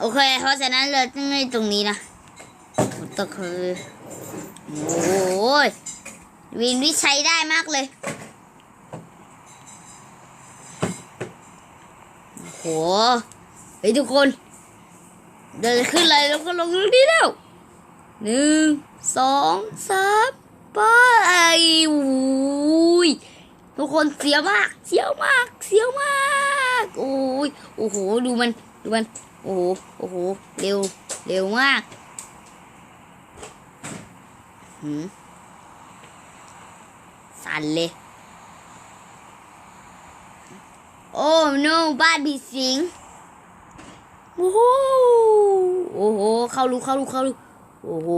โอเค เพราะฉะนั้นเราต้องในตรงนี้นะก็คือโอ้ยวินวิใช้ได้มากเลยโหเฮ้ยทุกคนเดินขึ้นเลยแล้วก็ลงตรงนี้แล้วหนึ่งสองสามไปอุ้ยทุกคนเสียวมากเสียวมากเสียวม อ้ยโอ้โหดูมันดูมันโอ้โหโอ้โหเร็วเร็วมากหืมสั่นเลยโอ้ no บ้านผีสิงโอ้โหโอ้โหเข้าลูกเข้าลูกเข้าลูกโอ้โห